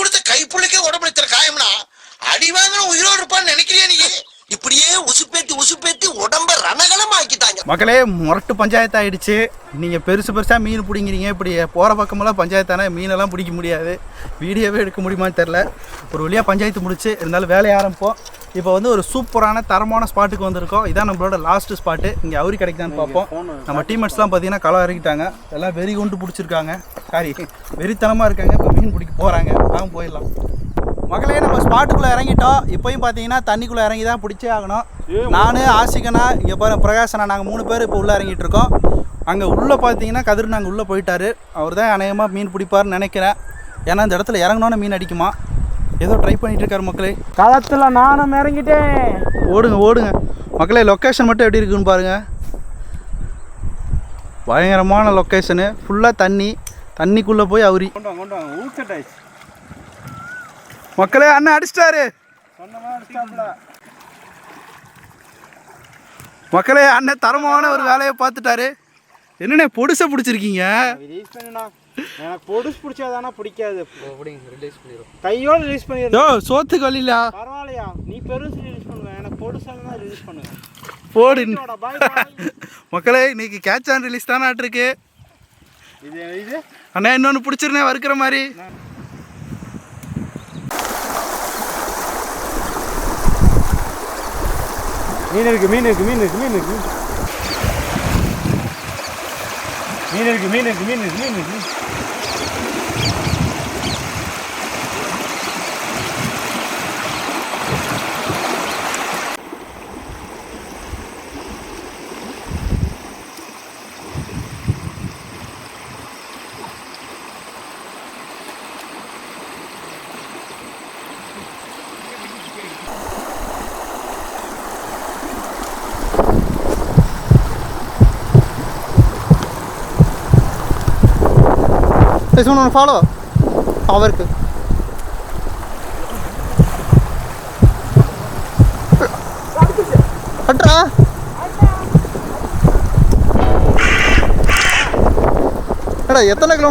கொடுத்த கைப்புள்ளிக்கே உடம்புல இத்தனை காயம்னா அடி வாங்கின உயிரோடு இருப்பான்னு நினைக்கிறியா நீ? இப்படியே உசுப்பேத்தி உசுப்பேத்தி உடம்ப ரணகலமா மக்களே முரட்டு பஞ்சாயத்து ஆயிடுச்சு நீங்கள் பெருசு பெருசாக மீன் பிடிங்கிறீங்க. இப்படி போகிற பக்கமெல்லாம் பஞ்சாயத்தானே மீனெல்லாம் பிடிக்க முடியாது. வீடியோவே எடுக்க முடியுமான்னு தெரில ஒரு வழியாக பஞ்சாயத்து முடிச்சு இருந்தாலும் வேலையை ஆரம்பிப்போம். இப்போ வந்து ஒரு சூப்பரான தரமான ஸ்பாட்டுக்கு வந்திருக்கோம். இதான் நம்மளோட லாஸ்ட் ஸ்பாட்டு இங்கே அவுரி கிடைக்குதான்னு பார்ப்போம். நம்ம டீம்மேட்ஸ்லாம் பார்த்தீங்கன்னா களை இறக்கிட்டாங்க எல்லாம் வெறி கொண்டு பிடிச்சிருக்காங்க. சாரி வெறித்தனமாக இருக்காங்க. இப்போ மீன் பிடிக்க போகிறாங்க வாங்க போயிடலாம். மகளே நம்ம ஸ்பாட்டுக்குள்ளே இறங்கிட்டோம். இப்போயும் பார்த்தீங்கன்னா தண்ணிக்குள்ளே இறங்கி தான் பிடிச்சே ஆகணும். நான் ஆசிகனா இங்கே பாரு பிரகாசனா நாங்கள் மூணு பேர் இப்போ உள்ளே இறங்கிட்டு இருக்கோம். அங்கே உள்ளே பார்த்தீங்கன்னா கதிர் நாங்கள் உள்ளே போயிட்டாரு. அவர் தான் அநேகமாக மீன் பிடிப்பாருன்னு நினைக்கிறேன். ஏன்னா இந்த இடத்துல இறங்கினோன்னு மீன் அடிக்குமா? ஏதோ ட்ரை பண்ணிட்டு இருக்காரு மக்களே. களத்துல நானும் இறங்கிட்டேன். ஓடுங்க ஓடுங்க. மக்களே லொக்கேஷன் மட்டும் எப்படி இருக்குன்னு பாருங்க. பயங்கரமான லொக்கேஷனு ஃபுல்லாக தண்ணி. தண்ணிக்குள்ளே போய் அவுரி. கொண்டு வாங்க கொண்டு வாங்க. ஊச்சட்டாயிடுச்சு மக்களே அண்ணன் அடிச்சிட்டாரு. மக்களே அண்ணன் தரமான ஒரு வேலையை பார்த்துட்டாரு. என்னண்ணே பொடுசை பிடிச்சிருக்கீங்க? ரிலீஸ் பண்ணுண்ணா எனக்கு பொடுசு பிடிச்சாதானா பிடிக்காது. கையோட ரிலீஸ் யோ பண்ணிடுறேன் சோத்துக்கு வழியில பரவாயில்லையா? நீ பெருசு ரிலீஸ் பண்ணுவேன் எனக்கு பொடுசாக தான் ரிலீஸ் பண்ணுவேன். போடு. பாய் மக்களே இன்னைக்கு கேட்ச் ஆன் ரிலீஸ் தானே இருக்கு இது இது? அண்ணா இன்னொன்று பிடிச்சிருந்தேன் வறுக்கிற மாதிரி. மீன் இருக்கு மீன் இருக்கு மீன் இருக்கு மீன் இருக்கு. மீன் இருக்கு மீன் இருக்கு மீன் இருக்கு மீன் இருக்கு ஒன்று ஃபாலோ அவருக்கு அட்ரா அடா எத்தனை கிலோ?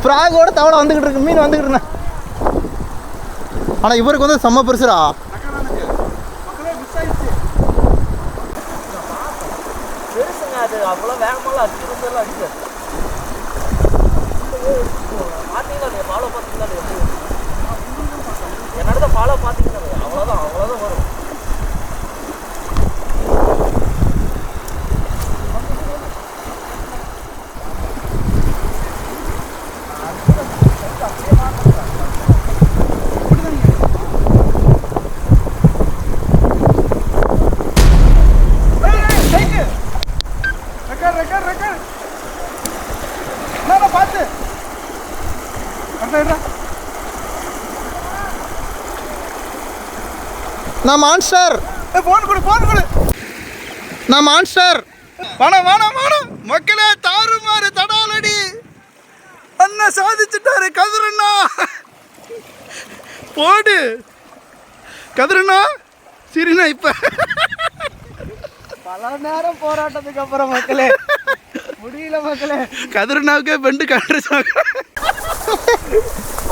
ஃப்ராகோட தவளை வந்துக்கிட்டு இருக்கு மீன் வந்துக்கிட்டு இருந்தேன் ஆனால் இவருக்கு வந்து செம்ம பெருசுடா பெருசுங்க அது அவ்வளோ வேகமெல்லாம் அடிச்சு அடிக்காது பார்த்தீங்களா நீங்கள் ஃபாலோ பார்த்தீங்களா அது எப்படி என்னோட ஃபாலோ பார்த்தீங்களா அவ்வளோதான் அவ்வளோதான் வரும். நான் மான்ஸ்டர் போன் கொடு போன் கொடு. நான் மான்ஸ்டர் வேணாம் வேணாம் வேணாம் மக்களே தாறுமாறு தடாலடி. அண்ணா சாதிச்சுட்டாரு கதிரண்ணா. போடு. கதிரண்ணா சரிண்ணா இப்போ. பல நேரம் போராட்டத்துக்கு அப்புறம் மக்களே முடியல மக்களே. கதிரண்ணாவுக்கே பெண்டு கண்டுச்சாங்க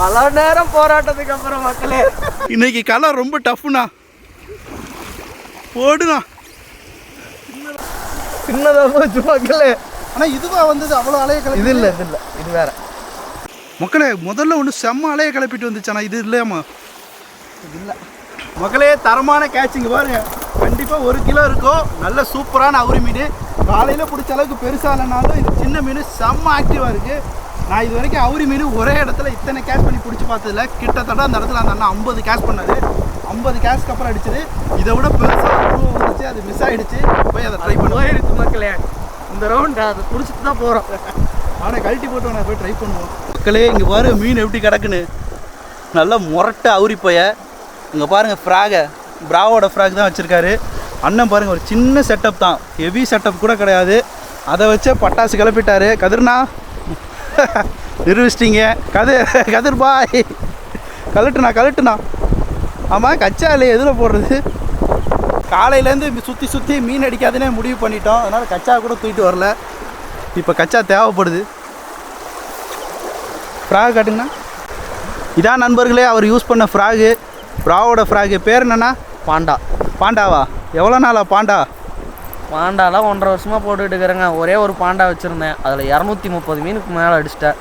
பல நேரம் போராட்டத்துக்கு அப்புறம் மக்களே. இன்னைக்கு கலர் ரொம்ப டஃப்ண்ணா போடுண்ணா சின்னதா போச்சு மக்களே ஆனால் இதுவா வந்தது அவ்வளோ அலைய கலப்பி இது இல்லை இது இல்லை. இது வேற. மக்களே முதல்ல ஒன்று செம்ம அலைய கிளப்பிட்டு வந்துச்சானா இது இல்லையாம்மா? இது இல்லை. மக்களே தரமான கேட்சிங்க பாருங்க. கண்டிப்பாக ஒரு கிலோ இருக்கும். நல்ல சூப்பரான அவுரி மீன். காலையில் பிடிச்ச அளவுக்கு பெருசாக இல்லைனாலும் இது சின்ன மீன் செம்ம ஆக்டிவாக இருக்குது நான் இது வரைக்கும் அவுரி மீன் ஒரே இடத்துல இத்தனை கேட்ச் பண்ணி பிடிச்சி பார்த்ததில்ல. கிட்டத்தட்ட அந்த இடத்துல அந்த அண்ணா ஐம்பது கேட்ச் பண்ணாரு. ஐம்பது கேட்ச்க்கு அப்புறம் அடிச்சது. இதை விட பெருசாக உருவம் வந்துச்சு அது மிஸ் ஆயிடுச்சு. போய் அதை ட்ரை பண்ணுவோம். போயிடுச்சு மக்களே. இந்த ரவுண்ட் அதை குடிச்சிட்டு தான் போகிறோம் ஆனால் கழட்டி போட்டு நான் போய் ட்ரை பண்ணுவோம். மக்களே இங்கே பாரு மீன் எப்படி கிடக்குன்னு. நல்லா முரட்ட அவுரி போய. இங்கே பாருங்கள் ஃப்ராகை பிராவோட ஃப்ராக் தான் வச்சுருக்காரு. அண்ணன் பாருங்கள் ஒரு சின்ன செட்டப் தான். ஹெவி செட்டப் கூட கிடையாது. அதை வச்சே பட்டாசு கிளப்பிட்டாரு. கதிர்னா நிரூபிச்சிட்டிங்க. கதிர் கதிர் பாய் கலட்டுண்ணா கலட்டுண்ணா ஆமாம் கச்சா இல்லை எதில் போடுறது? காலையிலேருந்து சுற்றி சுற்றி மீன் அடிக்காதுன்னே முடிவு பண்ணிட்டோம். அதனால் கச்சா கூட தூக்கிட்டு வரல. இப்போ கச்சா தேவைப்படுது. ஃப்ராக் காட்டுங்கண்ணா. இதான் நண்பர்களே அவர் யூஸ் பண்ண ஃப்ராகு ஃப்ராவோட ஃப்ராகு பேர் என்னண்ணா? பாண்டா. பாண்டாவா? எவ்வளோ நாளா பாண்டா? பாண்டாலாம் ஒன்றரை வருஷமாக போட்டுட்டு இருக்கிறேங்க. ஒரே ஒரு பாண்டா வச்சுருந்தேன். அதில் இரநூத்தி முப்பது மீனுக்கு மேலே அடிச்சிட்டேன்.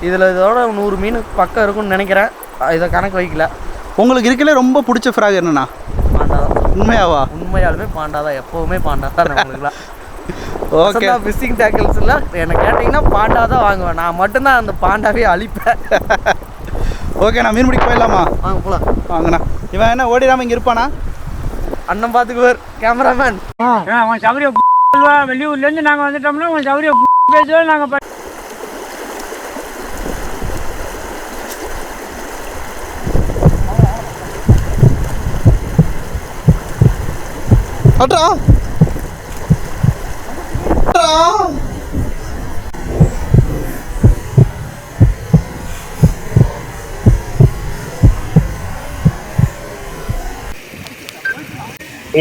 இதில் இதோட நூறு மீனுக்கு பக்கம் இருக்கும்னு நினைக்கிறேன். இதை கணக்கு வைக்கல. உங்களுக்கு இருக்கல ரொம்ப பிடிச்ச ஃப்ராக் என்னண்ணா? பாண்டா தான். உண்மையாவா? உண்மையாலுமே பாண்டா தான் எப்போவுமே பாண்டா தான் நம்மளுக்குலாம் ஓகே ஃபிஷிங் டேக்கிள்ஸில் என்னை கேட்டிங்கன்னா பாண்டா தான் வாங்குவேன். நான் மட்டும்தான் அந்த பாண்டாவே அழிப்பேன். ஓகே நான் மீன் பிடிக்க போயிடலாமா? வாங்க போகலாம் வாங்கண்ணா. இவன் என்ன ஓடிடாமல் இங்கே இருப்பானா? அண்ணன் பார்த்துக்குவார் கேமராமேன் அவன் சௌரிய வெளியூர்லேருந்து நாங்கள் வந்துட்டோம்னா உன் சௌரிய பேசுவோம் நாங்கள் அட்ரா.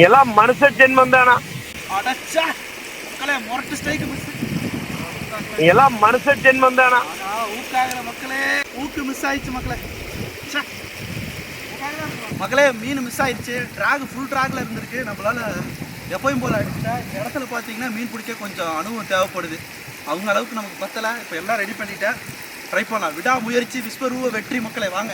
எல்லாம் மனுஷ ஜென்மம் தானா? அடச்சா மக்களே முரட்டு ஸ்ட்ரைக்கு மிஸ் எல்லாம் மனுஷ ஜென்மம் தானா? ஊக்காகிற மக்களே ஊக்கு மிஸ் ஆயிடுச்சு மக்களே. மக்களே மீன் மிஸ் ஆயிடுச்சு. ட்ராக் ஃபுல் ட்ராக்ல இருந்திருக்கு. நம்மளால எப்பயும் போல அடிச்சுட்டா இடத்துல பார்த்தீங்கன்னா மீன் பிடிக்க கொஞ்சம் அனுபவம் தேவைப்படுது. அவங்க அளவுக்கு நமக்கு பத்தலை. இப்போ எல்லாம் ரெடி பண்ணிட்டேன். ட்ரை பண்ணலாம். விடா முயற்சி விஸ்வரூப வெற்றி மக்களை வாங்க.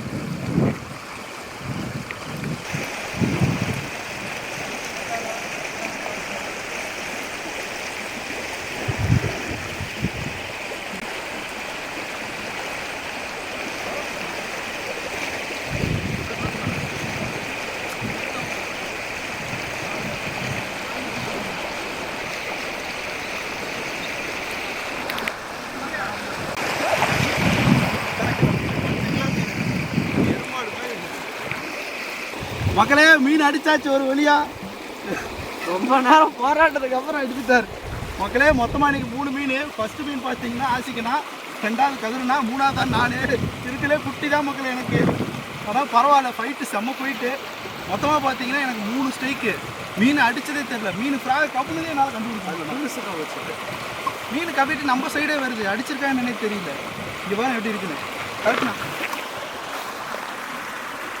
மக்களே மீன் அடிச்சாச்சு ஒரு வழியா. ரொம்ப நேரம் போராட்டத்துக்கு அப்புறம் அடிச்சுட்டார். மக்களே மொத்தமாக இன்னைக்கு மூணு மீன். ஃபர்ஸ்ட் மீன் பார்த்தீங்கன்னா ஆசிக்கனா ரெண்டாவது கதிரனா மூணாவது தான் நான். இருக்கலே குட்டி தான் மக்களே எனக்கு. அதான் பரவாயில்ல ஃபைட்டு செம்ம போயிட்டு. மொத்தமாக பார்த்தீங்கன்னா எனக்கு மூணு ஸ்ட்ரைக்கு மீன் அடிச்சதே தெரியல. மீன் ஃப்ராக் கப்புனதே என்னால் கண்டுபிடிக்க மீன் கப்பிட்டு நம்ம சைடே வருது. அடிச்சிருக்கா என்னன்னே தெரியல. இங்கே பாருங்க எப்படி இருக்குன்னு. கரெக்ட்ண்ணா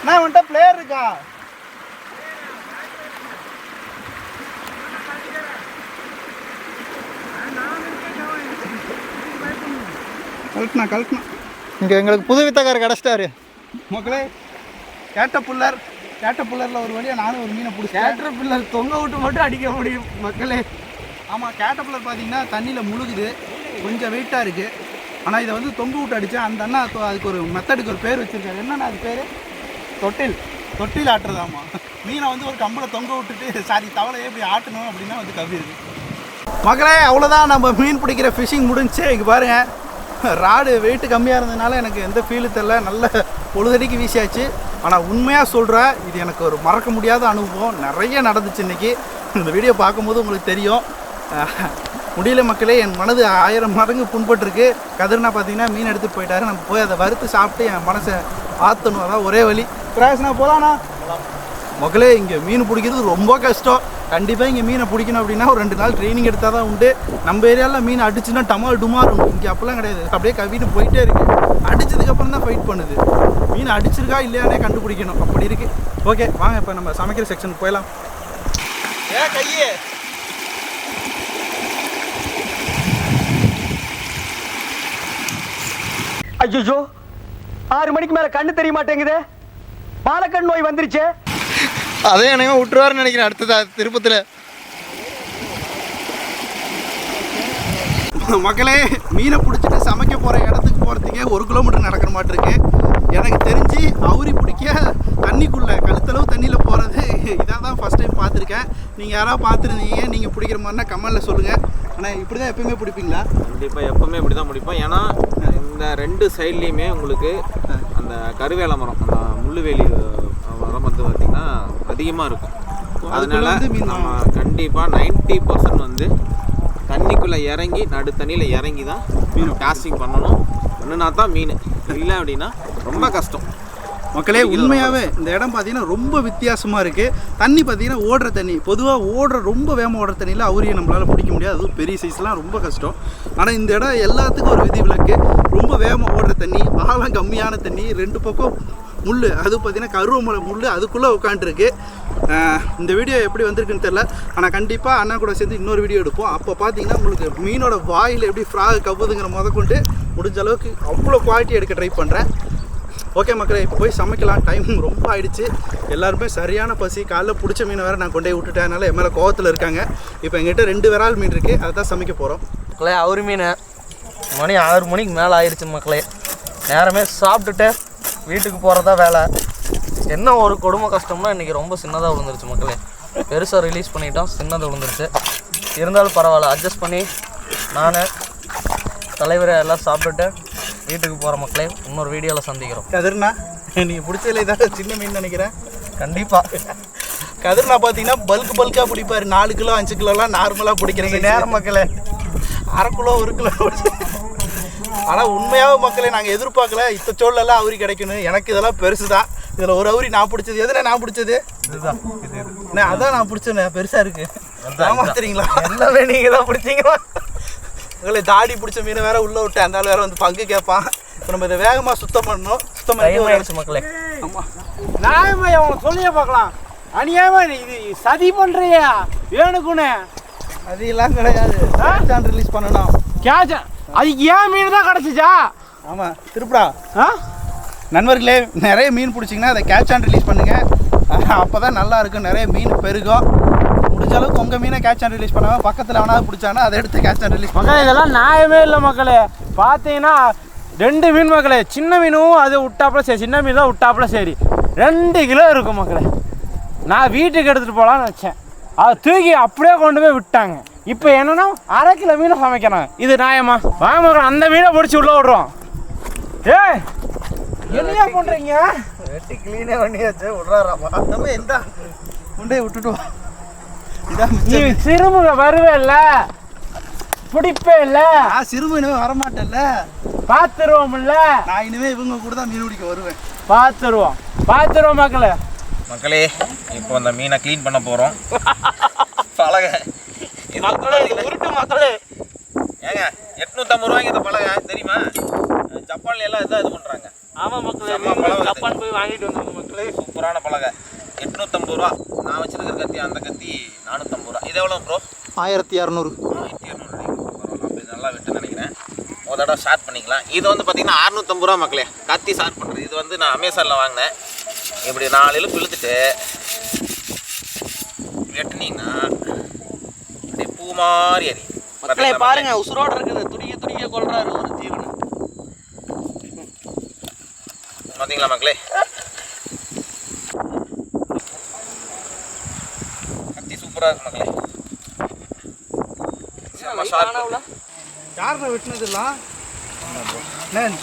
நான் உன்கிட்ட பிளேயர் இருக்கா? கலட்டினா கலட்டினா இங்கே எங்களுக்கு புது வித்தக்காரர் கிடச்சிட்டாரு. மக்களே கேட்ட புல்லர் கேட்ட புல்லரில் ஒரு வழியாக நானும் ஒரு மீனை பிடிச்சேன் கேட்டர் பில்லர் தொங்க விட்டு மட்டும் அடிக்க முடியும் மக்களே. ஆமாம் கேட்டபிளர் பார்த்தீங்கன்னா தண்ணியில் முழுகுது கொஞ்சம் வெயிட்டாக இருக்குது ஆனால் இதை வந்து தொங்க விட்டு அடித்தேன் அந்த அண்ணா அதுக்கு ஒரு மெத்தடுக்கு ஒரு பேர் வச்சுருக்காரு. என்னண்ணா அது பேர்? தொட்டில். தொட்டில் ஆட்டுறது ஆமாம் மீனை வந்து ஒரு கம்பில் தொங்க விட்டுட்டு சாரி தவளையே இப்படி ஆட்டணும் அப்படின்னா வந்து கவி இருக்கு மக்களே அவ்வளோதான் நம்ம மீன் பிடிக்கிற ஃபிஷிங் முடிஞ்சுச்சு இங்கே பாருங்க. ராடு வெயிட் கம்மியாக இருந்ததுனால எனக்கு எந்த ஃபீலு தெரில நல்ல பொழுதடிக்கு வீசியாச்சு. ஆனால் உண்மையாக சொல்கிறேன் இது எனக்கு ஒரு மறக்க முடியாத அனுபவம். நிறைய நடந்துச்சு இன்றைக்கி இந்த வீடியோ பார்க்கும்போது உங்களுக்கு தெரியும். முடியல மக்களே என் மனது ஆயிரம் மடங்கு புண்பட்டுருக்கு. கதிர்னா பார்த்தீங்கன்னா மீன் எடுத்துட்டு போயிட்டாரு. நம்ம போய் அதை வறுத்து சாப்பிட்டு என் மனசை ஆற்றணும் அதான் ஒரே வழி. பிரயாசனா போகலாண்ணா மக்களே இங்கே மீன் பிடிக்கிறது ரொம்ப கஷ்டம். கண்டிப்பாக இங்கே மீனை பிடிக்கணும் அப்படின்னா ஒரு ரெண்டு நாள் ட்ரைனிங் எடுத்தால் தான் உண்டு. நம்ம ஏரியாவில் மீன் அடிச்சுன்னா டமால் டுமார் இங்கே அப்போல்லாம் கிடையாது. அப்படியே கவிட்டு போயிட்டே இருக்கு. அடிச்சதுக்கப்புறம் தான் ஃபைட் பண்ணுது. மீன் அடிச்சிருக்கா இல்லையானே கண்டுபிடிக்கணும். அப்படி இருக்கு. ஓகே வாங்க இப்போ நம்ம சமைக்கிற செக்ஷனுக்கு போயிடலாம். ஏ கையே. ஐயோ ஆறு மணிக்கு மேல கண்ணு தெரிய மாட்டேங்குது. பாலக்கண் நோய் வந்துருச்சு. அதே எனக்கு விட்டுருவாருன்னு நினைக்கிறேன் அடுத்ததா திருப்பத்தில். மக்களே மீனை பிடிச்சிட்டு சமைக்க போகிற இடத்துக்கு போகிறதுக்கே ஒரு கிலோமீட்டர் நடக்கிற மாட்டிருக்கு எனக்கு தெரிஞ்சு அவுரி பிடிக்க தண்ணிக்குள்ளே கழுத்தளவு தண்ணியில் போகிறது இதாக தான் ஃபஸ்ட் டைம் பார்த்துருக்கேன். நீங்கள் யாராவது பார்த்துருந்தீங்க நீங்கள் பிடிக்கிற மாதிரினா கமெண்டில் சொல்லுங்கள் ஆனால் இப்படி தான் எப்பயுமே பிடிப்பீங்களா? கண்டிப்பாக எப்பவுமே இப்படி தான் முடிப்போம் ஏன்னா இந்த ரெண்டு சைட்லேயுமே உங்களுக்கு அந்த கருவேல மரம் அந்த முள்ளுவேலி மரம் வந்து பார்த்திங்கன்னா அதிகமாக இருக்கும். அதனால நம்ம கண்டிப்பாக நைன்ட்டி பர்சன்ட் வந்து தண்ணிக்குள்ளே இறங்கி நடு தண்ணியில் இறங்கி தான் மீன் காஸ்டிங் பண்ணணும். பண்ணுனா தான் மீன். இல்லை அப்படின்னா ரொம்ப கஷ்டம். மக்களே உண்மையாகவே இந்த இடம் பார்த்தீங்கன்னா ரொம்ப வித்தியாசமாக இருக்குது தண்ணி பார்த்தீங்கன்னா ஓடுற தண்ணி. பொதுவாக ஓடுற ரொம்ப வேகமாக ஓடுற தண்ணியில் அவுரியை நம்மளால் பிடிக்க முடியாது. அதுவும் பெரிய சைஸ்லாம் ரொம்ப கஷ்டம். ஆனால் இந்த இடம் எல்லாத்துக்கும் ஒரு விதிவிலக்கு. ரொம்ப வேகமாக ஓடுற தண்ணி ஆழம் கம்மியான தண்ணி ரெண்டு பக்கம் முள் அது பார்த்தீங்கன்னா கருவமலை முள் அதுக்குள்ளே உட்காந்துருக்கு. இந்த வீடியோ எப்படி வந்திருக்குன்னு தெரில ஆனால் கண்டிப்பாக அண்ணா கூட சேர்ந்து இன்னொரு வீடியோ எடுப்போம். அப்போ பார்த்தீங்கன்னா உங்களுக்கு மீனோட வாயில் எப்படி ஃப்ராக் கவுதுங்கிற முத கொண்டு முடிஞ்ச அளவுக்கு அவ்வளோ குவாலிட்டி எடுக்க ட்ரை பண்ணுறேன் ஓகே மக்களே இப்போ போய் சமைக்கலாம். டைம் ரொம்ப ஆயிடுச்சு. எல்லாருமே சரியான பசி காலைல பிடிச்ச மீனை வேறு நான் கொண்டு போய் விட்டுட்டேன். அதனால் என் மேலே கோவத்தில் இருக்காங்க. இப்போ எங்கிட்ட ரெண்டு விரால் மீன் இருக்குது அதை தான் சமைக்க போகிறோம் மக்களே அவரு மீன் மணி ஆறு மணிக்கு மேலே ஆயிடுச்சு மக்களே. நேரமே சாப்பிட்டுட்டு வீட்டுக்கு போகிறதா வேலை. என்ன ஒரு கொடுமை கஷ்டம்னா இன்றைக்கி ரொம்ப சின்னதாக விழுந்துருச்சு மக்களே. பெருசாக ரிலீஸ் பண்ணிட்டோம் சின்னதாக விழுந்துருச்சு. இருந்தாலும் பரவாயில்ல அட்ஜஸ்ட் பண்ணி நான் தலைவரை எல்லாம் சாப்பிட்டுட்டு வீட்டுக்கு போகிற மக்களே. இன்னொரு வீடியோவில் சந்திக்கிறோம். கதிர்னா நீங்கள் பிடிச்சதில்ல இதான் சின்ன மீன் நினைக்கிறேன்? கண்டிப்பாக கதிர்னா பார்த்தீங்கன்னா பல்க் பல்காக பிடிப்பாரு நாலு கிலோ அஞ்சு கிலோலாம் நார்மலாக பிடிக்கிறீங்க நேரம் மக்களே. அரை கிலோ ஒரு கிலோ ஆனால் உண்மையாக மக்களே நாங்கள் எதிர்பார்க்கல. இத்த சோழலாம் அவுரி கிடைக்கணும். எனக்கு இதெல்லாம் பெருசு தான் இதில் ஒரு அவுரி நான் பிடிச்சது. எதுல நான் பிடிச்சது? இதுதான். அதான் நான் பிடிச்சேண்ணே பெருசாக இருக்கு. ஏமாத்துறீங்களா எல்லாமே நீங்கள் தான் பிடிச்சிங்களா உங்களை தாடி பிடிச்ச மீனை வேற உள்ள விட்டு அந்த ஆள் வேற வந்து பங்கு கேட்பான். இப்போ நம்ம இதை வேகமாக சுத்தம் பண்ணணும். சுத்தம் பண்ணி மக்களே. ஆமாம் நியாயமா அவனை சொல்லியே பார்க்கலாம். அநியாயமா இது சதி பண்றியா? வேணுக்குன்னு. அது எல்லாம் கிடையாது சான் ரிலீஸ் பண்ணணும். கேச்ச அது ஏன் மீன் தான் கிடச்சிச்சா? ஆமாம் திருப்படா. ஆ? நண்பர்களே நிறைய மீன் பிடிச்சிங்கன்னா அதை கேட்ச் ஆன் ரிலீஸ் பண்ணுங்கள் அப்போ தான் நல்லா இருக்கும். நிறைய மீன் பெருகும். முடிஞ்ச அளவுக்கு உங்கள் மீனை கேட்ச் ஆன் ரிலீஸ் பண்ணாமல் பக்கத்தில் அவனாவது பிடிச்சானா அதை எடுத்து கேட்ச் ஆன் ரிலீஸ் மக்களே இதெல்லாம் நியாயமே இல்லை மக்களே. பார்த்தீங்கன்னா ரெண்டு மீன் மக்களே. சின்ன மீனும் அது விட்டாப்புல சரி சின்ன மீன் தான் விட்டாப்புல சரி. ரெண்டு கிலோ இருக்கும் மக்களே. நான் வீட்டுக்கு எடுத்துகிட்டு போகலான்னு வச்சேன் அதை தூக்கி அப்படியே கொண்டு போய் விட்டாங்க. இப்போ என்னன்னா அரை கிலோ மீனை சமைக்கிறாங்க. இது நியாயமா? வாங்க மக்களே அந்த மீனை பிடிச்சி உள்ள விடுறோம். ஏய் என்னையா பண்ணுறீங்க வெட்டி க்ளீனே பண்ணி வச்சு விட்றாராமா நம்ம எந்த கொண்டே விட்டுட்டோம் நீ. சிறுமுக வருவே இல்ல? பிடிப்பே இல்ல? நான் சிறுமி இனிமே வரமாட்டேன்ல. பார்த்துருவோம்ல நான் இனிமே இவங்க கூட தான் மீன் பிடிக்க வருவேன். பார்த்துருவோம் பார்த்துருவோம் மக்களே. மக்களே இப்போ அந்த மீனை க்ளீன் பண்ண போகிறோம் பழக. இது உருட்டு மக்களே. ஏங்க எட்நூற்றம்பது ரூபாய்க்கு இந்த பழக தெரியுமா? ஜப்பான்ல எல்லாம் இதான் இது பண்ணுறாங்க ஆமாம் மக்களே ஜப்பான் போய் வாங்கிட்டு வந்தோம் மக்களே. சூப்பரான பலகை எட்நூற்றம்பது ரூபா. நான் வச்சிருக்கிற கத்தி அந்த கத்தி நானூற்றம்பது ரூபா. இது எவ்வளோ ப்ரோ ஆயிரத்தி இரநூறு ஆயிரத்தி இரநூறு அப்படி நல்லா விட்டு நினைக்கிறேன். ஒரு தடவை ஷார்ட் பண்ணிக்கலாம். இது வந்து பார்த்தீங்கன்னா அறுநூத்தம்பது ரூபா மக்களே. கத்தி ஷார்ட் பண்ணுறது இது வந்து நான் அமேசானில் வாங்கினேன். இப்படி நாலு இழுப்பு இழுத்துட்டு வெட்டினீங்கன்னா அப்படியே பூ மாதிரி அறியும் மக்களே பாருங்க உசுரோட இருக்குது. துடிக்க துடிக்க கொள்றாரு ஒரு ஜீவன் பார்த்தீங்களா மக்களே? கத்தி சூப்பராக இருக்கு மக்களே. யாருண்ணே வெட்டினதுலாம்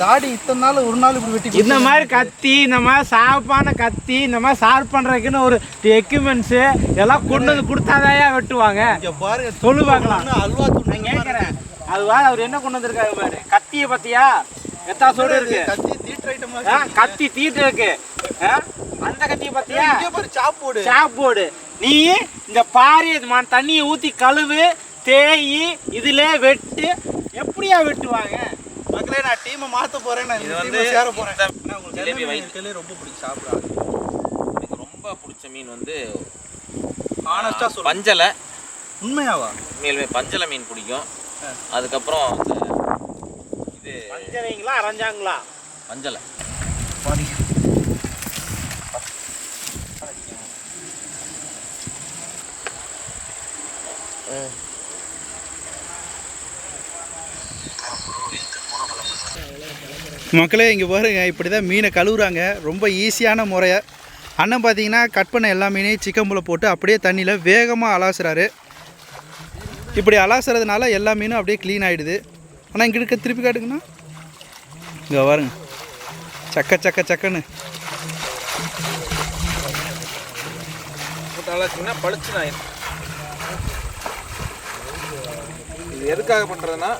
தாடி இத்தனை நாள் ஒரு நாள் இப்படி வெட்டி இந்த மாதிரி கத்தி இந்த மாதிரி ஷார்ப்பான கத்தி இந்த மாதிரி ஷார்ப் பண்ணுறதுக்குன்னு ஒரு எக்யூப்மெண்ட்ஸு எல்லாம் கொண்டு வந்து கொடுத்தாதாயா வெட்டுவாங்க. பாருங்க சொல்லு பார்க்கலாம். இன்னும் அல்வா நான் கேட்குறேன். அது வேற அவர் என்ன கொண்டு வந்திருக்காரு பாரு. கத்தியை பத்தியா எத்தா சோடு இருக்கு. கத்தி தீட்டு ஐட்டம் கத்தி தீட்டு இருக்கு. அந்த கத்தியை பத்தியா இங்கே பாரு சாப் போடு சாப் போடு நீ இந்த பாரி தண்ணியை ஊற்றி கழுவு தேயி இதுல வெட்டு. எப்படியா வெட்டுவாங்க? மக்களே நான் டீமை மாத்த போறேன் நான் இது வந்து டீமை சேர அண்ணா, உங்களுக்கு ஜிலேபி என்ன மீன் வயிறு. இருக்கறதுலே ரொம்ப பிடிக்கும் சாப்பிட எனக்கு ரொம்ப பிடிச்ச மீன் வந்து ஆனஸ்டா சொல்லு பஞ்சலை. உண்மையாவா? உண்மையிலுமே பஞ்சலை மீன் பிடிக்கும். அதுக்கப்புறம் இது பஞ்சவைங்களா அரைஞ்சாங்களா? பஞ்சலை. மக்களே இங்கே பாருங்க இப்படி தான் மீனை கழுவுறாங்க. ரொம்ப ஈஸியான முறையை. அண்ணன் பார்த்தீங்கன்னா கட் பண்ண எல்லா மீனையும் சிக்கம்புல போட்டு அப்படியே தண்ணியில் வேகமாக அலாசுறாரு. இப்படி அலாசுறதுனால எல்லா மீனும் அப்படியே க்ளீன் ஆகிடுது ஆனால் இங்கே இருக்க திருப்பி காட்டுங்கண்ணா. இங்கே பாருங்க. சக்க சக்க சக்கன்னு. போட்டு அலசிங்கன்னா இது எதுக்காக பண்ணுறதுன்னா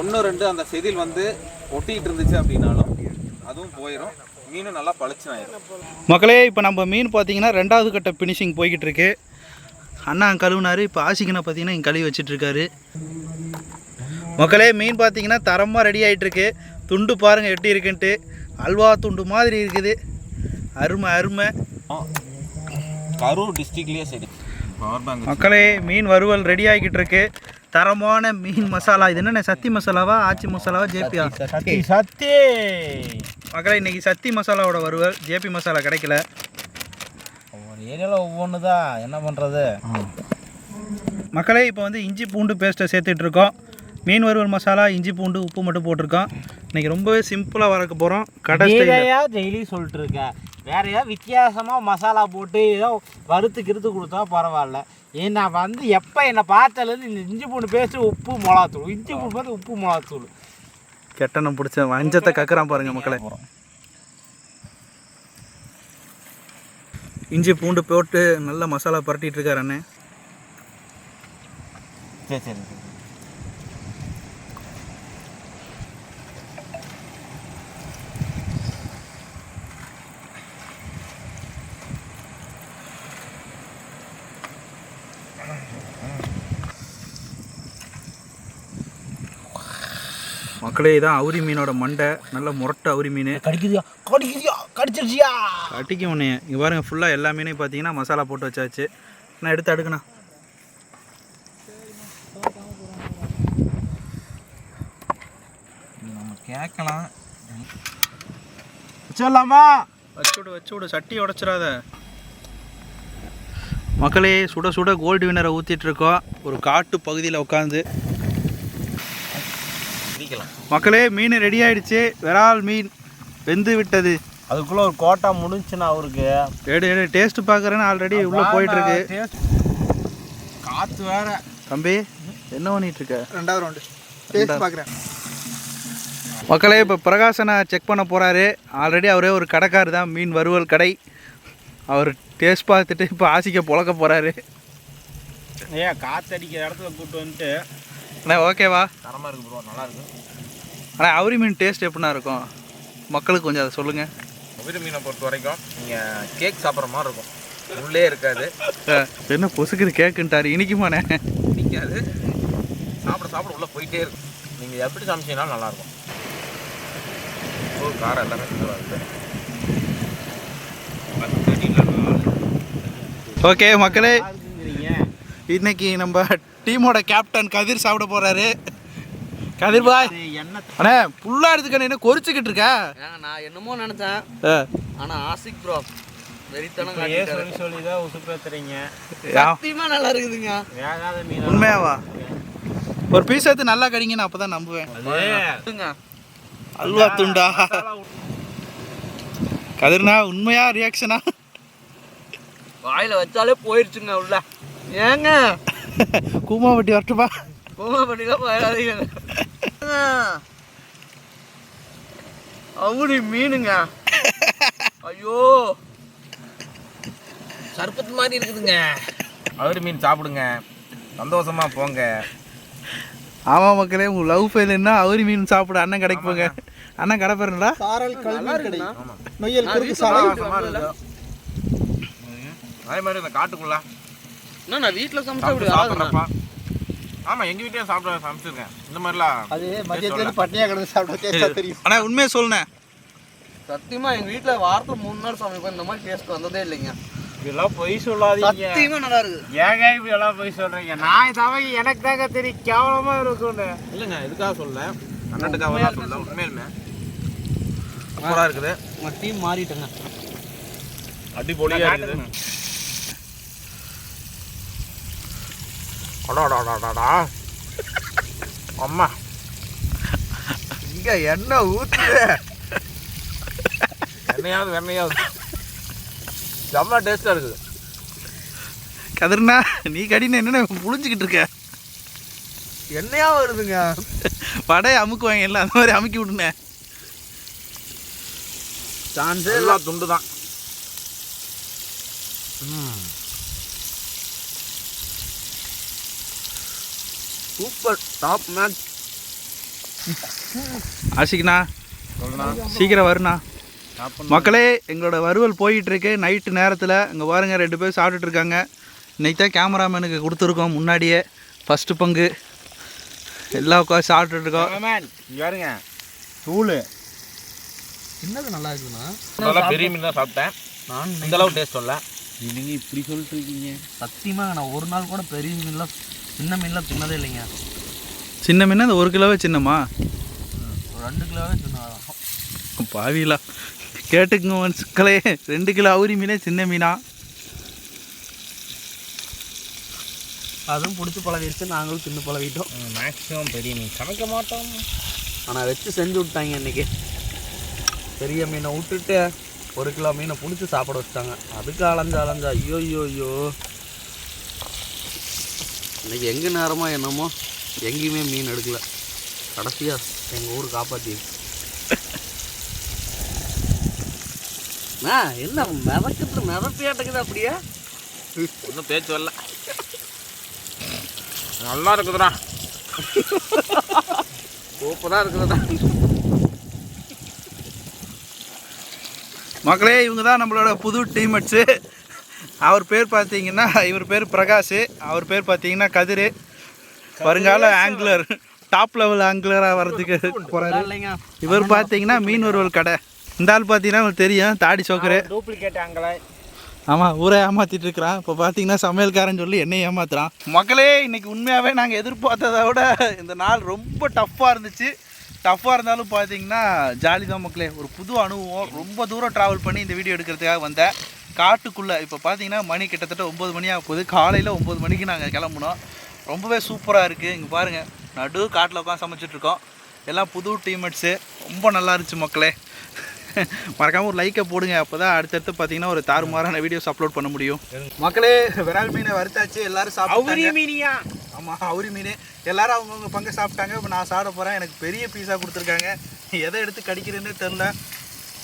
ஒன்று ரெண்டு அந்த செதில் வந்து ஒட்டிக்கிட்டு இருந்துச்சு அப்படின்னாலும் அதுவும் போயிடும் மீனும் நல்லா பளிச்சு ஆயிடும் மக்களே இப்போ நம்ம மீன் பார்த்தீங்கன்னா ரெண்டாவது கட்ட ஃபினிஷிங் போய்கிட்டு இருக்கு அண்ணா கழுவுனாரு இப்போ ஆசிக்கனை பார்த்தீங்கன்னா இங்கே கழுவி வச்சிட்டு இருக்காரு மக்களே மீன் பார்த்தீங்கன்னா தரமாக ரெடி ஆயிட்டு இருக்கு துண்டு பாருங்கள் எப்படி இருக்குன்ட்டு. அல்வா துண்டு மாதிரி இருக்குது. அருமை அருமை. கரூர் டிஸ்ட்ரிக்ட்லேயே சரி மக்களே மீன் வறுவல் ரெடி ஆகிக்கிட்டு இருக்கு தரமான மீன் மசாலா. இது என்னென்ன சத்தி மசாலாவா? ஆச்சி மசாலாவா? ஜேபியா? சத்தி சத்தி. மக்களே இன்னைக்கு சத்தி மசாலாவோட வறுவல் ஜேபி மசாலா கிடைக்கல. ஒரு ஏரியாவில் ஒவ்வொன்று தான் என்ன பண்ணுறது மக்களே இப்போ வந்து இஞ்சி பூண்டு பேஸ்ட்டை சேர்த்துட்டு இருக்கோம். மீன் வறுவல் மசாலா இஞ்சி பூண்டு உப்பு மட்டும் போட்டிருக்கோம். இன்னைக்கு ரொம்பவே சிம்பிளாக வளர்க்க போகிறோம் கடை டெய்லி சொல்லிட்டு இருக்க. வேற ஏதாவது வித்தியாசமாக மசாலா போட்டு ஏதோ வறுத்து கிறுத்து கொடுத்தா பரவாயில்ல. ஏன் நான் வந்து எப்போ என்னை பார்த்ததுலேருந்து இந்த இஞ்சி பூண்டு பேஸ்ட்டு உப்பு மிளகாத்தூள். இஞ்சி பூண்டு பார்த்து உப்பு மிளகாத்தூள். கெட்டனம் பிடிச்ச வஞ்சத்தை கக்குறான் பாருங்க மக்களே. இஞ்சி பூண்டு போட்டு நல்ல மசாலா பரட்டிட்டு இருக்காரு அண்ணே. சரி சரி. மக்களே இதான் அவுரி மீனோட மண்டை. நல்ல முரட்டை அவுரி மீன். கடிக்குதியா? கடிக்குதியா? கடிச்சிருச்சியா? அட்டிக்கும் உன்னைய. இங்கே பாருங்க ஃபுல்லாக எல்லா மீனையும் பார்த்தீங்கன்னா மசாலா போட்டு வச்சாச்சு. நான் எடுத்து அடுக்கண்ணா. நம்ம கேட்கலாம் சொல்லலாமா வச்சு விடு வச்சு விடு சட்டி உடச்சிடாத. மக்களே சுட சுட கோல்டு வினரை ஊற்றிட்டு இருக்கோம். ஒரு காட்டு பகுதியில் உட்காந்து மக்களே மீன் ரெடி ஆயிடுச்சு. விரால் மீன் வெந்து விட்டது. அதுக்குள்ளே ஒரு கோட்டா முடிஞ்சுண்ணா அவருக்கு. எடு எடு டேஸ்ட் பார்க்குறேன்னு ஆல்ரெடி உள்ளே போயிட்டு இருக்கு காற்று வேற. தம்பி என்ன பண்ணிட்டு இருக்க ரெண்டாவது ரவுண்டு டேஸ்ட் பார்க்குறேன். மக்களே இப்போ பிரகாசனை செக் பண்ண போகிறாரு ஆல்ரெடி அவரே ஒரு கடைக்காரர் தான் மீன் வறுவல் கடை. அவர் டேஸ்ட் பார்த்துட்டு இப்போ ஆசிக்க புழக்க போகிறாரு ஏன் காற்றடிக்கிற இடத்துல கூப்பிட்டு வந்துட்டு அண்ணா ஓகேவா? தரமாக இருக்கு ப்ரோ நல்லா இருக்கு. ஆனால் அவுரி மீன் டேஸ்ட் எப்படிண்ணா இருக்கும்? மக்களுக்கு கொஞ்சம் அதை சொல்லுங்கள் உயிர் மீனை பொறுத்த வரைக்கும் நீங்கள் கேக் சாப்பிட்ற மாதிரி இருக்கும். உள்ளே இருக்காது. என்ன பொசுக்குது கேக்குன்ட்டாரு இனிக்குமாண்ணே. நிற்காது சாப்பிட சாப்பிட உள்ளே போயிட்டே இருக்கும். நீங்கள் எப்படி சமைச்சீங்கனாலும் நல்லாயிருக்கும் ஒரு காரம் எல்லாமே இருக்குது ஓகே மக்களே. இன்னைக்கு நம்ம டீமோட கேப்டன் கதிர் சாப்பிட போறாரு. கதிர் பாய். அண்ணே புல்லா எடுத்துக்கணும் என்ன கொறிச்சுக்கிட்டு இருக்க? நான் என்னமோ நினைச்சேன். ஆனா ஆசிக் ப்ரோ உண்மையாவா? ஒரு பீஸ் எடுத்து நல்லா கடிங்க நான் அப்பதான் நம்புவேன். அல்வா துண்டா? கதிர்னா உண்மையா ரியாக்ஷனா வாயில வச்சாலே போயிருச்சுங்க உள்ள. ஏங்க? கூமாவட்டி வரட்டுமா கோமா பண்ணிலாம் போயிடாதீங்க அவனி மீனுங்க ஐயோ சர்பத் மாதிரி இருக்குதுங்க அவர் மீன் சாப்பிடுங்க சந்தோஷமா போங்க ஆமா மக்களே உங்க லவ் ஃபெயிலுன்னா அவரி மீன் சாப்பிட அண்ணன் கடைக்கு போங்க அண்ணன் கடை பேருங்களா சாரல் கல்வி கடை நொய்யல் குறுக்கு சாலை அதே மாதிரி இந்த காட்டுக்குள்ள என்ன நான் வீட்டில் சமைச்சா ஆகுதுண்ணா. சாப்பிட்றப்ப. ஆமா எங்க வீட்லயும் சாப்பிட சமைச்சிருக்கேன். இந்த மாதிரிலாம் அது மதியத்துல பட்னியா கிடந்து சாப்பிட்டா டேஸ்டா தெரியும். அண்ணா உண்மையை சொல்லுண்ணே. சத்தியமா எங்க வீட்ல வாரத்துல மூணு நாள் சமைப்பேன். இந்த மாதிரி டேஸ்ட் வந்ததே இல்லைங்க. இதெல்லாம் பொய் சொல்லாதீங்க. சத்தியமா நல்லா இருக்குது ஏங்க இப்படி எல்லாம் பொய் சொல்றீங்க? நான் சமைக்க எனக்கு தாங்க தெரியும். கேவலமா இருக்கும்னு. இல்லைங்க எதுக்காக சொல்ல கர்நாடகாவை தான் சொல்ல உண்மையிலுமே. சூப்பராக இருக்குது. உங்க டீம் மாறிட்டேங்க. அடிப்பொலியாக இருக்குது. அடாடாடாடாடா அம்மா. எங்க என்ன ஊத்து வெண்ணையாவது வெண்ணையாவது செம்ம டேஸ்ட்டாக இருக்குது. கதிர்னா நீ கடின என்னென்ன புளிஞ்சிக்கிட்டு இருக்க? என்னையா வருதுங்க? வடையை அமுக்குவாங்க எல்லாம் அந்த மாதிரி அமுக்கி விடுனே. சான்ஸே எல்லா துண்டு தான் சூப்பர் டாப் மேட்ச் ஆசிக்கண்ணா சீக்கிரம் வருண்ணா. மக்களே எங்களோட வறுவல் போயிட்டு இருக்கு நைட்டு நேரத்தில் இங்கே பாருங்க ரெண்டு பேர் சாப்பிட்டுட்டு இருக்காங்க இன்னைக்கு தான் கேமராமேனுக்கு கொடுத்துருக்கோம் முன்னாடியே. ஃபஸ்ட்டு பங்கு. எல்லாம் உட்காந்து சாப்பிட்டுட்டு இருக்கோம் பாருங்க. தூள். என்னது நல்லா இருக்குண்ணா நல்லா பெரிய மீன் தான் சாப்பிட்டேன். நான் இந்த அளவு டேஸ்ட் வரல நீங்க இப்படி சொல்லிட்டு இருக்கீங்க. சத்தியமாக நான் ஒரு நாள் கூட பெரிய மீன்லாம் சின்ன மீன்லாம் தின்னதே இல்லைங்க. சின்ன மீன் அந்த ஒரு கிலோவே சின்னமா? ரெண்டு கிலோவே தின்னதான் பாவிலா கேட்டுக்குங்க மக்களே ரெண்டு கிலோ அவுரி மீனே சின்ன மீனா? அதுவும் பிடிச்சி பழகிடுச்சு நாங்களும் தின்னு பழகிட்டோம். மேக்ஸிமம் பெரிய மீன். சமைக்க மாட்டோம். ஆனால் வச்சு செஞ்சு விட்டாங்க இன்னைக்கு. பெரிய மீனை விட்டுட்டு ஒரு கிலோ மீனை பிடிச்சி சாப்பிட வச்சிட்டாங்க. அதுக்கு அலைஞ்சு அலைஞ்சா ஐயோ ஐயோ ஐயோ. இன்னைக்கு எங்கே நேரமோ என்னமோ எங்கேயுமே மீன் எடுக்கல. கடைசியாக எங்கள் ஊர் காப்பாற்றி அண்ணா, என்ன மிதக்கிட்டு மிதப்பியாட்டக்குது அப்படியே? ஒன்றும் பேச்சு வரல. நல்லா இருக்குதுடா. சூப்பராக இருக்குதுடா. மக்களே இவங்க தான் நம்மளோட புது டீம்மேட்ஸு அவர் பேர் பார்த்தீங்கன்னா இவர் பேர் பிரகாஷ். அவர் பேர் பார்த்தீங்கன்னா கதிர். வருங்கால ஆங்கிலர் டாப் லெவல் ஆங்கிலராக வர்றதுக்கு போகிறாரு இவர் பார்த்தீங்கன்னா மீன் வறுவல் கடை. இந்த ஆள் பார்த்தீங்கன்னா உங்களுக்கு தெரியும் தாடி சோக்கரு. டூப்ளிகேட் ஆங்கலை ஆமாம் ஊரை ஏமாத்திட்டு இருக்கிறான். இப்போ பார்த்தீங்கன்னா சமையல்காரன் சொல்லி என்னை ஏமாத்துறான். மக்களே இன்னைக்கு உண்மையாகவே நாங்கள் எதிர்பார்த்ததை விட இந்த நாள் ரொம்ப டஃப்பாக இருந்துச்சு. டஃப்பாக இருந்தாலும் பார்த்தீங்கன்னா ஜாலி தான் மக்களே. ஒரு புது அனுபவம். ரொம்ப தூரம் ட்ராவல் பண்ணி இந்த வீடியோ எடுக்கிறதுக்காக வந்தேன். காட்டுக்குள்ளே இப்போ பார்த்தீங்கன்னா மணி கிட்டத்தட்ட ஒம்பது மணி ஆக போகுது. காலையில் ஒம்பது மணிக்கு நாங்கள் கிளம்புனோம். ரொம்பவே சூப்பராக இருக்குது இங்கே பாருங்கள் நடு காட்டில் உட்காந்து சமைச்சிட்ருக்கோம் எல்லாம் புது டீம்மேட்ஸு ரொம்ப நல்லா இருந்துச்சு மக்களே. மறக்காம ஒரு லைக்கை போடுங்க. அப்போ தான் அடுத்தடுத்து பார்த்தீங்கன்னா ஒரு தாறுமாறான வீடியோஸ் அப்லோட் பண்ண முடியும். மக்களே விரால் மீனை வறுத்தாச்சு. எல்லாரும் சாப்பிட்டாங்க. மீனியா? ஆமாம் அவுரி மீன். எல்லாரும் அவங்கவுங்க பங்கு சாப்பிட்டாங்க. இப்போ நான் சாப்பிட போகிறேன் எனக்கு பெரிய பீஸாக கொடுத்துருக்காங்க. எதை எடுத்து கடிக்கிறேன்னே தெரில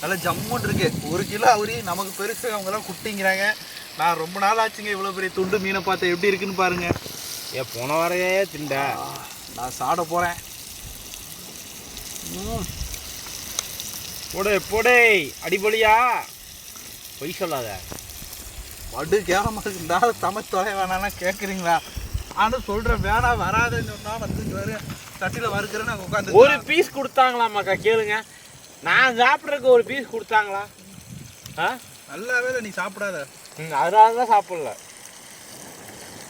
நல்லா ஜம்முன்னு இருக்கு. ஒரு கிலோ அவுரி நமக்கு பெருசு அவங்கெல்லாம் குட்டிங்கிறாங்க. நான் ரொம்ப நாள் ஆச்சுங்க இவ்வளோ பெரிய துண்டு மீனை பார்த்து எப்படி இருக்குன்னு பாருங்க. ஏ போன வாரையே திண்ட? நான் சாப்பிட போகிறேன் போடு போடே அடிபொலியா. பொய் சொல்லாத. படு கேவலமாக ஆள் சமைச்சு தொலை வேணாம்னா கேட்குறீங்களா ஆனால் சொல்கிறேன் வேணாம் வராதுன்னு சொன்னால் வந்து தட்டியில் வறுக்கிறேன்னு உட்காந்து ஒரு பீஸ் கொடுத்தாங்களாமாக்கா கேளுங்க. நான் சாப்பிட்றதுக்கு ஒரு பீஸ் கொடுத்தாங்களா? ஆ? நல்லாவே இல்லை நீ சாப்பிடாத. ம், அதனால தான் சாப்பிடல.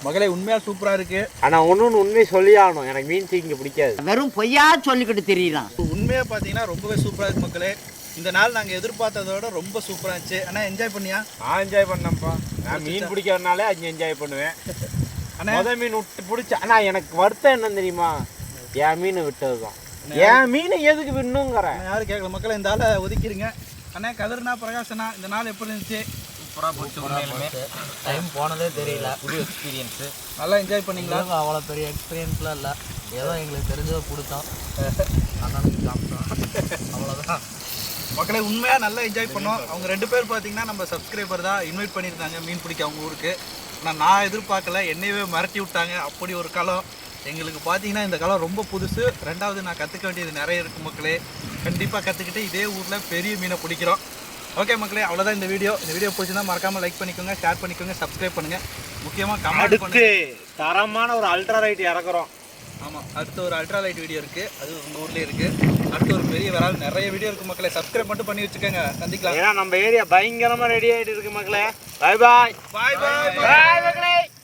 மகளே உண்மையாக சூப்பராக இருக்குது ஆனால் ஒன்று ஒன்று உண்மை சொல்லி ஆகணும். எனக்கு மீன் தீங்க பிடிக்காது. வெறும் பொய்யா சொல்லிக்கிட்டு தெரியலாம் உண்மையாக பார்த்தீங்கன்னா ரொம்பவே சூப்பராக இருக்கு மக்களே. இந்த நாள் நாங்கள் எதிர்பார்த்ததோட ரொம்ப சூப்பராக இருந்துச்சு. ஆனால் என்ஜாய் பண்ணியா? நான் என்ஜாய் பண்ணேன்ப்பா. நான் மீன் பிடிக்கிறதுனாலே அங்கே என்ஜாய் பண்ணுவேன். அண்ணே. முத மீன் விட்டு பிடிச்ச அண்ணா எனக்கு வருத்தம் என்ன தெரியுமா? என் மீன் விட்டது தான் என் மீன் எதுக்கு விடணுங்கிறேன் நான் யாரும் கேட்கல. மக்களே இந்த ஆளை ஒதுக்கிடுங்க அண்ணே கதிர்னா பிரகாஷனா இந்த நாள் எப்படி இருந்துச்சு? சூப்பராக போச்சு உண்மையிலுமே. டைம் போனதே தெரியல. புது எக்ஸ்பீரியன்ஸு நல்லா என்ஜாய் பண்ணீங்களா? அவ்வளோ பெரிய எக்ஸ்பீரியன்ஸ்லாம் இல்லை. ஏதோ எங்களுக்கு தெரிஞ்சதை கொடுத்தோம். அண்ணனுக்கு சாப்பிட்டோம். அவ்வளோதான் மக்களே உண்மையாக நல்லா என்ஜாய் பண்ணோம். அவங்க ரெண்டு பேர் பார்த்தீங்கன்னா நம்ம சப்ஸ்கிரைபர் தான். இன்வைட் பண்ணியிருந்தாங்க மீன் பிடிக்க அவங்க ஊருக்கு. ஆனால் நான் எதிர்பார்க்கல. என்னையவே மிரட்டி விட்டாங்க. அப்படி ஒரு களம். எங்களுக்கு பார்த்தீங்கன்னா இந்த களம் ரொம்ப புதுசு. ரெண்டாவது நான் கற்றுக்க வேண்டியது நிறைய இருக்குது மக்களே. கண்டிப்பாக கற்றுக்கிட்டு இதே ஊரில் பெரிய மீனை பிடிக்கிறோம். ஓகே மக்களே அவ்வளோதான் இந்த வீடியோ. இந்த வீடியோ பிடிச்சிருந்தா மறக்காமல் லைக் பண்ணிக்கோங்க ஷேர் பண்ணிக்கோங்க சப்ஸ்கிரைப் பண்ணுங்கள் முக்கியமாக கமெண்ட் பண்ணுங்க. தரமான ஒரு அல்ட்ரா ரைட் இறக்குறோம். ஆமாம் அடுத்து ஒரு அல்ட்ரா லைட் வீடியோ இருக்குது அது உங்கள் ஊர்லேயே இருக்குது அடுத்து ஒரு பெரிய விரால் நிறைய வீடியோ இருக்குது மக்களே. சப்ஸ்கிரைப் மட்டும் பண்ணி வச்சுக்கோங்க. சந்திக்கலாம். ஏன்னா நம்ம ஏரியா பயங்கரமா ரெடி ஆயிட்டு இருக்கு மக்களே. பாய் பாய் பாய் பாய் பாய் மக்களே.